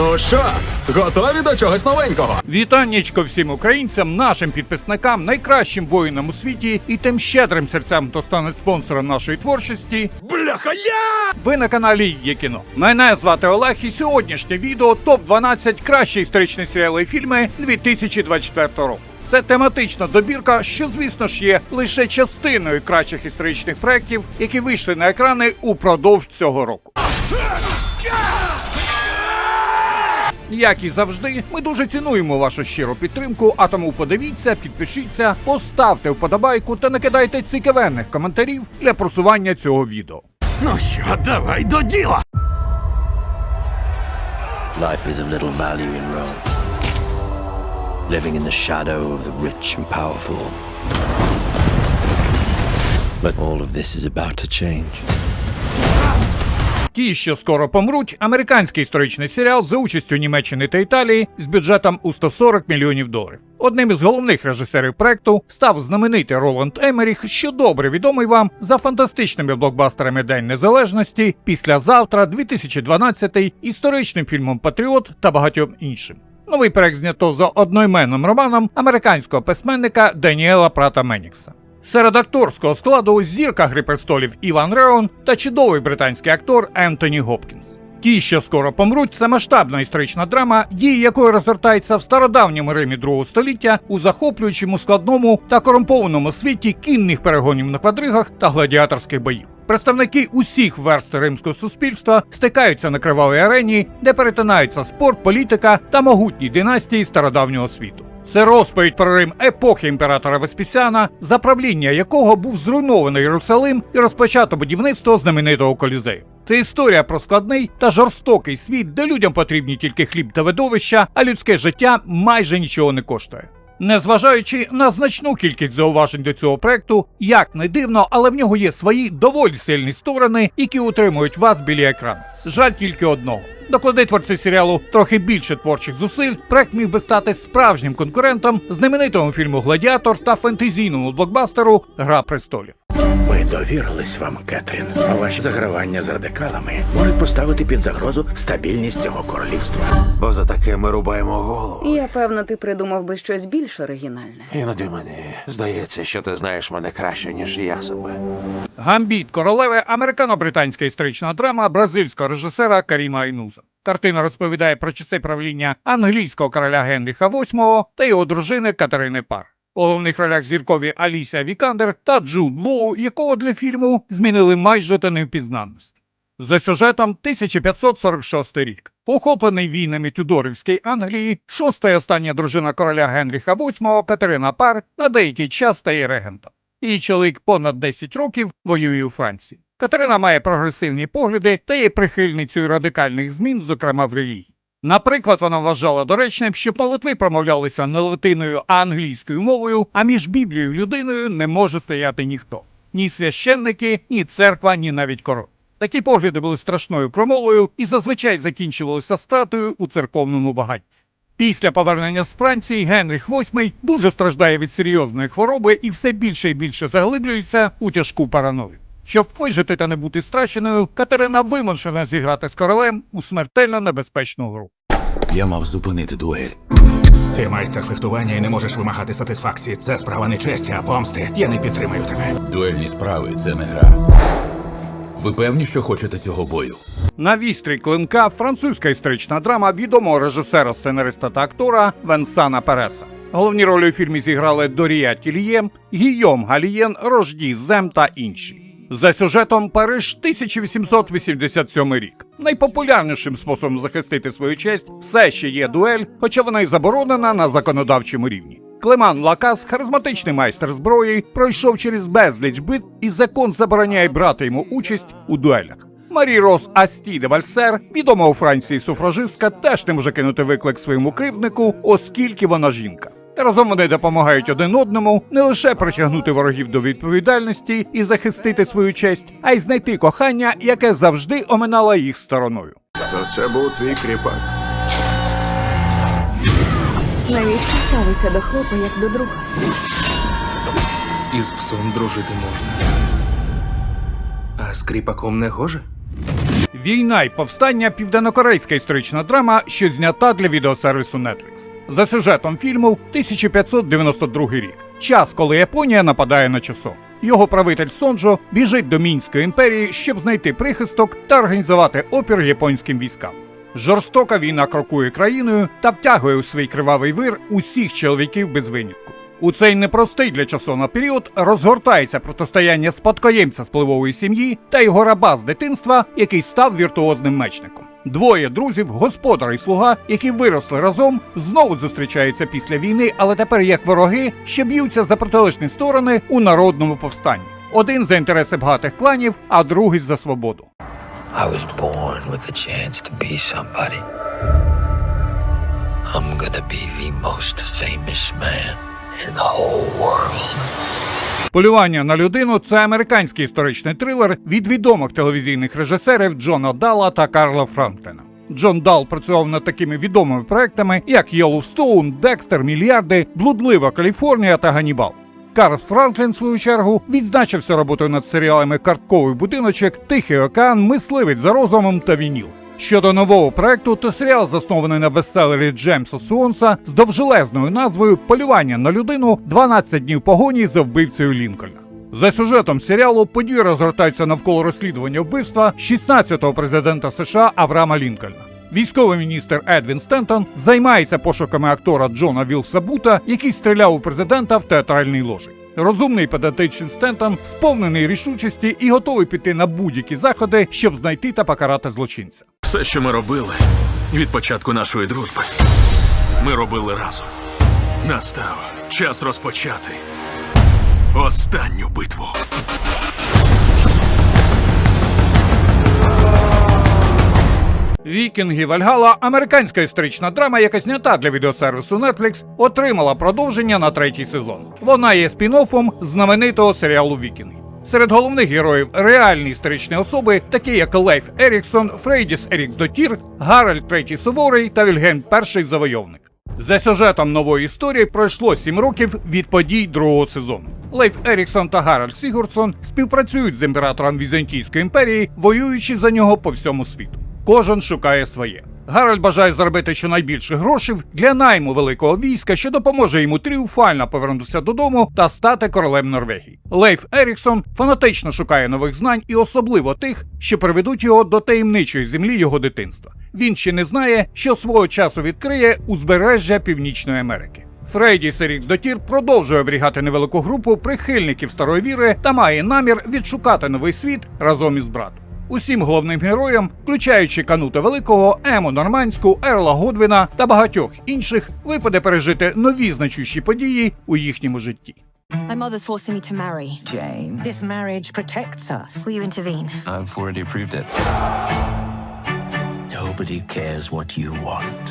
Ну що, готові до чогось новенького? Вітаннячко всім українцям, нашим підписникам, найкращим воїнам у світі і тим щедрим серцям, хто стане спонсором нашої творчості. Бляха, я! Ви на каналі Є кіно. Мене звати Олег, і сьогоднішнє відео топ 12 кращі історичні серіали і фільми 2024 року. Це тематична добірка, що, звісно ж, є лише частиною кращих історичних проєктів, які вийшли на екрани упродовж цього року. Як і завжди, ми дуже цінуємо вашу щиру підтримку, а тому подивіться, підпишіться, поставте вподобайку та накидайте цікавенних коментарів для просування цього відео. Ну що, давай до діла! Life is of little value in Rome. Living in the shadow of the rich and powerful. But all of this is about to change. Ті, що скоро помруть, американський історичний серіал за участю Німеччини та Італії з бюджетом у 140 мільйонів доларів. Одним із головних режисерів проекту став знаменитий Роланд Емеріх, що добре відомий вам за фантастичними блокбастерами День Незалежності, післязавтра, 2012, історичним фільмом Патріот та багатьом іншим. Новий проект знято за одноіменним романом американського письменника Даніела Прата Менікса. Серед акторського складу зірка Гри престолів Іван Реон та чудовий британський актор Ентоні Гопкінс. Ті, що скоро помруть, це масштабна історична драма, дії якої розгортається в стародавньому Римі другого століття у захоплюючому складному та корумпованому світі кінних перегонів на квадригах та гладіаторських боїв. Представники усіх верст римського суспільства стикаються на кривавій арені, де перетинаються спорт, політика та могутні династії стародавнього світу. Це розповідь про Рим епохи імператора Веспісіана, за правління якого був зруйнований Єрусалим і розпочато будівництво знаменитого колізею. Це історія про складний та жорстокий світ, де людям потрібні тільки хліб та видовища, а людське життя майже нічого не коштує. Незважаючи на значну кількість зауважень до цього проекту, як не дивно, але в нього є свої доволі сильні сторони, які утримують вас біля екрану. Жаль тільки одного. Доклади творці серіалу трохи більше творчих зусиль, проект міг би стати справжнім конкурентом знаменитому фільму Гладіатор та фентезійному блокбастеру Гра престолів. Довірились вам, Кетрін. А ваші загравання з радикалами можуть поставити під загрозу стабільність цього королівства. Бо за таке ми рубаємо голову. Я певна, ти придумав би щось більш оригінальне. Іноді мені здається, що ти знаєш мене краще, ніж я себе. Гамбіт королеви американо-британська історична драма бразильського режисера Каріма Айнуза. Картина розповідає про часи правління англійського короля Генріха VIII та його дружини Катерини Пар. У головних ролях зіркові Алісія Вікандер та Джуд Лоу, якого для фільму змінили майже до невпізнанності. За сюжетом 1546 рік. Охоплений війнами Тюдорівської Англії, шоста і остання дружина короля Генріха VIII Катерина Пар на деякий час стає регентом. Її чоловік понад 10 років воює у Франції. Катерина має прогресивні погляди та є прихильницею радикальних змін, зокрема в релігії. Наприклад, вона вважала доречним, що молитви промовлялися не латиною, а англійською мовою, а між Біблією і людиною не може стояти ніхто. Ні священники, ні церква, ні навіть король. Такі погляди були страшною промовою і зазвичай закінчувалися стратою у церковному багатті. Після повернення з Франції Генріх VIII дуже страждає від серйозної хвороби і все більше і більше заглиблюється у тяжку параною. Щоб вижити та не бути страченою, Катерина вимушена зіграти з королем у смертельно небезпечну гру. Я мав зупинити дуель. Ти майстер фехтування і не можеш вимагати сатисфакції. Це справа не честі, а помсти. Я не підтримаю тебе. Дуельні справи це не гра. Ви певні, що хочете цього бою? На вістрі клинка французька історична драма відомого режисера, сценариста та актора Венсана Переса. Головні ролі у фільмі зіграли Дорія Тільєм, Гійом Галієн, Рожді Зем та інші. За сюжетом Париж 1887 рік. Найпопулярнішим способом захистити свою честь все ще є дуель, хоча вона й заборонена на законодавчому рівні. Клеман Лакас, харизматичний майстер зброї, пройшов через безліч бит, і закон забороняє брати йому участь у дуелях. Марі Рос Асті де Вальсер, відома у Франції суфражистка, теж не може кинути виклик своєму кривднику, оскільки вона жінка. Разом вони допомагають один одному не лише притягнути ворогів до відповідальності і захистити свою честь, а й знайти кохання, яке завжди оминало їх стороною. То це був твій кріпак. Навіщо ставишся до хлопа як до друга? Із псом дружити можна. А з кріпаком не гоже? Війна й повстання південнокорейська історична драма, що знята для відеосервісу Netflix. За сюжетом фільму 1592 рік. Час, коли Японія нападає на часок. Його правитель Сонджо біжить до Мінської імперії, щоб знайти прихисток та організувати опір японським військам. Жорстока війна крокує країною та втягує у свій кривавий вир усіх чоловіків без винятку. У цей непростий для часона період розгортається протистояння спадкоємця спливової сім'ї та його раба з дитинства, який став віртуозним мечником. Двоє друзів, господар і слуга, які виросли разом, знову зустрічаються після війни, але тепер як вороги, що б'ються за протилежні сторони у народному повстанні. Один за інтереси багатих кланів, а другий за свободу. I was born with a chance to be somebody. I'm gonna be the most famous man the whole world. Полювання на людину це американський історичний трилер від відомих телевізійних режисерів Джона Дала та Карла Франкліна. Джон Дал працював над такими відомими проектами, як Йеллоустоун, Декстер, Мільярди, Блудлива Каліфорнія та Ганібал. Карл Франклін, в свою чергу, відзначився роботою над серіалами Картковий будиночок, Тихий океан, Мисливець за розумом та Вініл. Щодо нового проекту, то серіал заснований на бестселері Джеймса Суонса з довжелезною назвою Полювання на людину 12 днів погоні за вбивцею Лінкольна. За сюжетом серіалу події розгортаються навколо розслідування вбивства 16-го президента США Авраама Лінкольна. Військовий міністр Едвін Стентон займається пошуками актора Джона Вілса Бута, який стріляв у президента в театральній ложі. Розумний педантичний Стентон сповнений рішучості і готовий піти на будь-які заходи, щоб знайти та покарати злочинця. Все, що ми робили від початку нашої дружби, ми робили разом. Настав час розпочати останню битву. Вікінги Вальгала, американська історична драма, яка знята для відеосервісу Netflix, отримала продовження на третій сезон. Вона є спін-оффом знаменитого серіалу Вікінги. Серед головних героїв реальні історичні особи, такі як Лейф Еріксон, Фрейдіс Ерікс Дотір, Гаральд Третій Суворий та Вільгельм І Завойовник. За сюжетом нової історії пройшло сім років від подій другого сезону. Лейф Еріксон та Гаральд Сігурдсон співпрацюють з імператором Візантійської імперії, воюючи за нього по всьому світу. Кожен шукає своє. Гаральд бажає заробити щонайбільше грошей для найму великого війська, що допоможе йому тріумфально повернутися додому та стати королем Норвегії. Лейф Еріксон фанатично шукає нових знань і особливо тих, що приведуть його до таємничої землі його дитинства. Він ще не знає, що свого часу відкриє узбережжя Північної Америки. Фрейді Серікс Дотір продовжує оберігати невелику групу прихильників старої віри та має намір відшукати новий світ разом із братом. Усім головним героям, включаючи Канута Великого, Ему Нормандську, Ерла Годвіна та багатьох інших, випаде пережити нові значущі події у їхньому житті. My mother's forcing me to marry. Jane, this marriage protects us. Will you intervene? I've already approved it. Nobody cares what you want.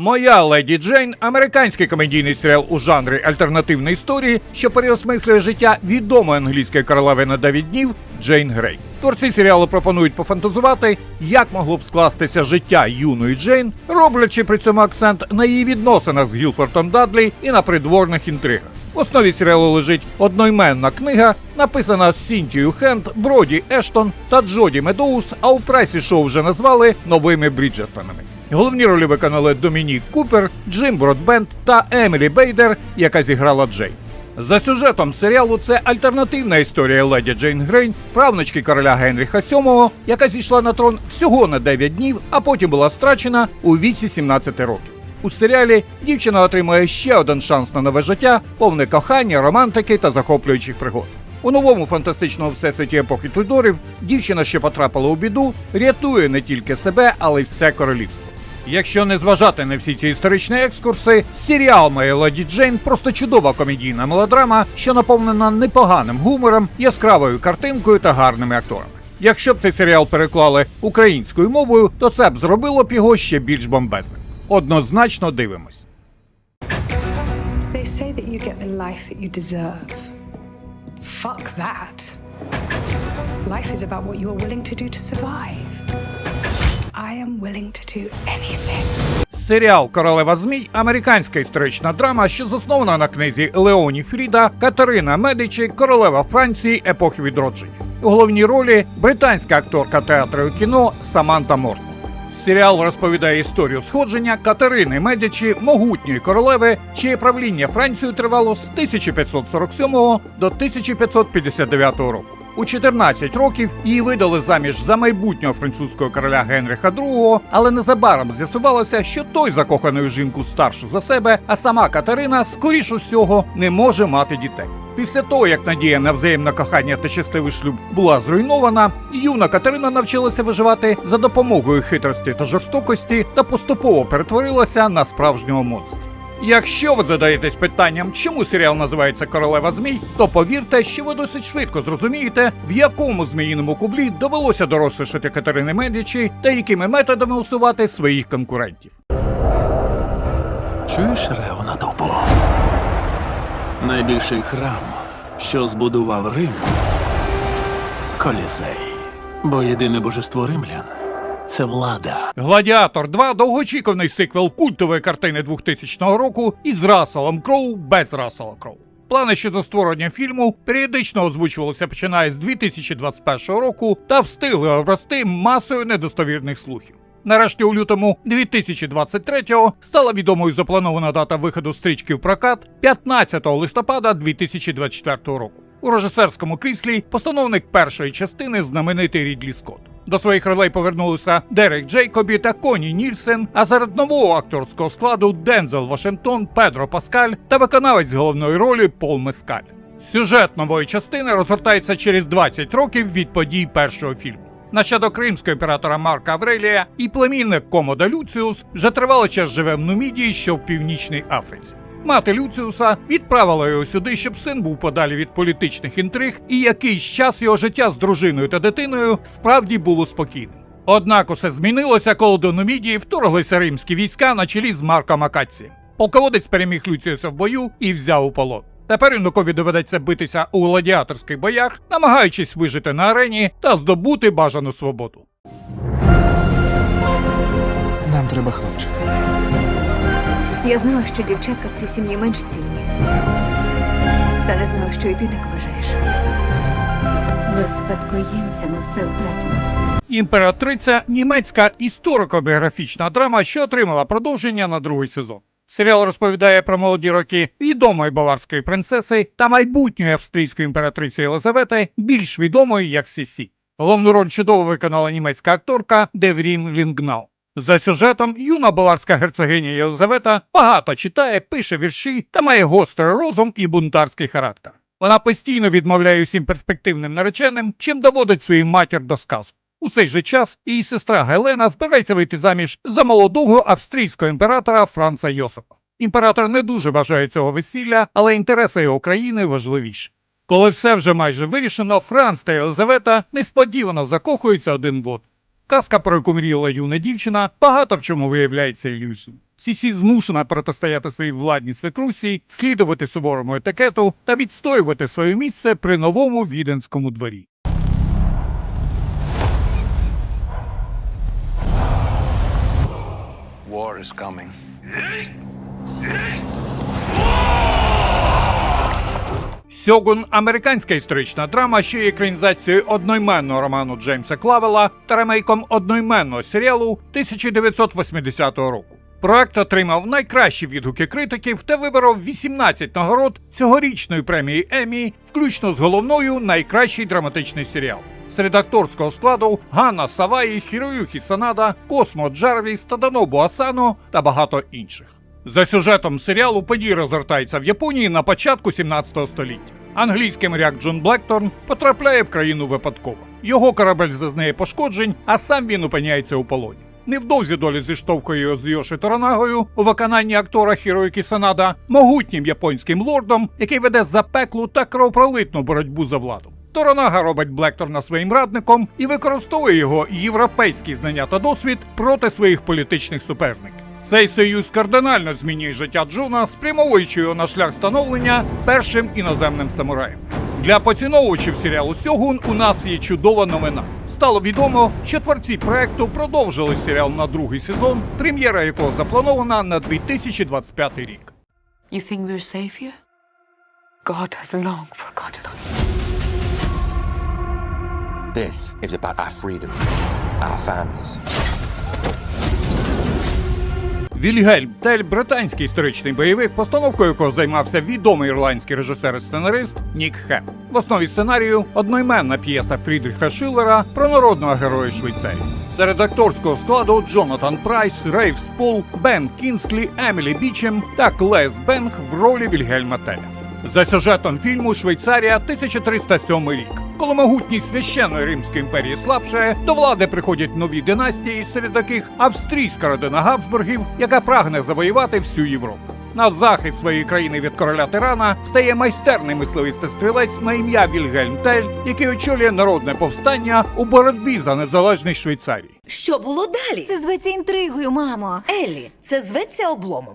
Моя леді Джейн американський комедійний серіал у жанрі альтернативної історії, що переосмислює життя відомої англійської королеви на 9 днів Джейн Грей. Творці серіалу пропонують пофантазувати, як могло б скластися життя юної Джейн, роблячи при цьому акцент на її відносинах з Гілфортом Дадлі і на придворних інтригах. В основі серіалу лежить одноіменна книга, написана Сінтією Хенд, Броді Ештон та Джоді Медоус, а у пресі шоу вже назвали новими Бріджертонами. Головні ролі виконали Домінік Купер, Джим Бродбенд та Емілі Бейдер, яка зіграла Джей. За сюжетом серіалу це альтернативна історія леді Джейн Грейн, правнучки короля Генріха VII, яка зійшла на трон всього на 9 днів, а потім була страчена у віці 17 років. У серіалі дівчина отримує ще один шанс на нове життя, повне кохання, романтики та захоплюючих пригод. У новому фантастичному всесвіті епохи Тудорів дівчина, що потрапила у біду, рятує не тільки себе, але й все королівство. Якщо не зважати на всі ці історичні екскурси, серіал Моя леді Джейн просто чудова комедійна мелодрама, що наповнена непоганим гумором, яскравою картинкою та гарними акторами. Якщо б цей серіал переклали українською мовою, то це б зробило б його ще більш бомбезним. Однозначно дивимось. They say that you get the life that you deserve. Fuck that. Life is about what you are willing to do to survive. I am willing to do anything. Серіал Королева Змій американська історична драма, що заснована на книзі Леоні Фріда Катерина Медичі, королева Франції епохи відродження. У головній ролі британська акторка театру і кіно Саманта Мортон. Серіал розповідає історію сходження Катерини Медичі, могутньої королеви, чиє правління Францією тривало з 1547 до 1559 року. У 14 років її видали заміж за майбутнього французького короля Генріха II, але незабаром з'ясувалося, що той закоханий у жінку старшу за себе, а сама Катерина, скоріш усього, не може мати дітей. Після того, як надія на взаємне кохання та щасливий шлюб була зруйнована, юна Катерина навчилася виживати за допомогою хитрості та жорстокості та поступово перетворилася на справжнього монстра. Якщо ви задаєтесь питанням, чому серіал називається Королева Змій, то повірте, що ви досить швидко зрозумієте, в якому зміїному кублі довелося дорослішати Катерини Медичі та якими методами усувати своїх конкурентів. Чуєш рев на толпу? Найбільший храм, що збудував Рим. Колізей. Бо єдине божество римлян це влада. Гладіатор 2 довгоочікуваний сиквел культової картини 2000 року із Расселом Кроу без Рассела Кроу. Плани щодо створення фільму періодично озвучувалися починає з 2021 року та встигли обрости масою недостовірних слухів. Нарешті у лютому 2023-го стала відомою запланована дата виходу стрічки в прокат 15 листопада 2024 року. У режисерському кріслі постановник першої частини знаменитий Рідлі Скотт. До своїх ролей повернулися Дерек Джейкобі та Коні Нільсен, а серед нового акторського складу Дензел Вашингтон, Педро Паскаль та виконавець головної ролі Пол Мескаль. Сюжет нової частини розгортається через 20 років від подій першого фільму. Нащадок кримського імператора Марка Аврелія і племінник Комода Люціус вже тривалий час живе в Нумідії, що в північній Африці. Мати Люціуса відправила його сюди, щоб син був подалі від політичних інтриг, і якийсь час його життя з дружиною та дитиною справді було спокійним. Однак усе змінилося, коли до Нумідії вторглися римські війська на чолі з Марком Акацієм. Полководець переміг Люціуса в бою і взяв у полон. Тепер юнакові доведеться битися у гладіаторських боях, намагаючись вижити на арені та здобути бажану свободу. Нам треба хлопчик. Я знала, що дівчатка в цій сім'ї менш цінні. Та не знала, що і ти так вважаєш. Без спадкоємця ми все втратимо. Імператриця німецька історико-біографічна драма, що отримала продовження на другий сезон. Серіал розповідає про молоді роки відомої баварської принцеси та майбутньої австрійської імператриці Єлизавети, більш відомої як Сісі. Головну роль чудово виконала німецька акторка Деврін Лінгнау. За сюжетом, юна баварська герцогиня Єлизавета багато читає, пише вірші та має гострий розум і бунтарський характер. Вона постійно відмовляє усім перспективним нареченим, чим доводить свою матір до сказу. У цей же час її сестра Гелена збирається вийти заміж за молодого австрійського імператора Франца Йосипа. Імператор не дуже бажає цього весілля, але інтереси його країни важливіші. Коли все вже майже вирішено, Франц та Єлизавета несподівано закохуються один в одного. Казка, про яку мріяла юна дівчина, багато в чому виявляється ілюзією. Сісі змушена протистояти своїй владній свекрусі, слідувати суворому етикету та відстоювати своє місце при новому віденському дворі. War is coming. Сьогун американська історична драма, що є екранізацією одноіменного роману Джеймса Клавела та ремейком одноіменного серіалу 1980 року. Проект отримав найкращі відгуки критиків та виборов 18 нагород цьогорічної премії Емі, включно з головною найкращий драматичний серіал. Серед акторського складу Ганна Саваї, Хіроюкі Санада, Космо Джарвіс, Таданобу Асано та багато інших. За сюжетом серіалу події розгортаються в Японії на початку 17 століття. Англійський моряк Джон Блекторн потрапляє в країну випадково. Його корабель зазнає пошкоджень, а сам він опиняється у полоні. Невдовзі доля зіштовхує його з Йоші Торанагою у виконанні актора Хіроюкі Санада, могутнім японським лордом, який веде запеклу та кровопролитну боротьбу за владу. Торонага робить Блекторна своїм радником і використовує його європейські знання та досвід проти своїх політичних суперників. Цей союз кардинально змінює життя Джуна, спрямовуючи його на шлях становлення першим іноземним самураєм. Для поціновувачів серіалу Сьогун у нас є чудова новина. Стало відомо, що творці проекту продовжили серіал на другий сезон, прем'єра якого запланована на 2025 рік. You think we're safe here? God has long forgotten us. This is about our freedom, our families. Вільгельм Тель британський історичний бойовик, постановкою якого займався відомий ірландський режисер і сценарист Нік Хем. В основі сценарію одноіменна п'єса Фрідріха Шиллера про народного героя Швейцарії. Серед акторського складу Джонатан Прайс, Рейв Спол, Бен Кінслі, Емілі Бічем та Клес Бенг в ролі Вільгельма Теля. За сюжетом фільму Швейцарія 1307 рік. Коли могутність священної Римської імперії слабшає, до влади приходять нові династії, серед яких австрійська родина Габсбургів, яка прагне завоювати всю Європу. На захист своєї країни від короля тирана стає майстерний мисливістий стрілець на ім'я Вільгельм Тель, який очолює народне повстання у боротьбі за незалежність Швейцарії. Що було далі? Це зветься інтригою, мамо. Еллі, це зветься обломом.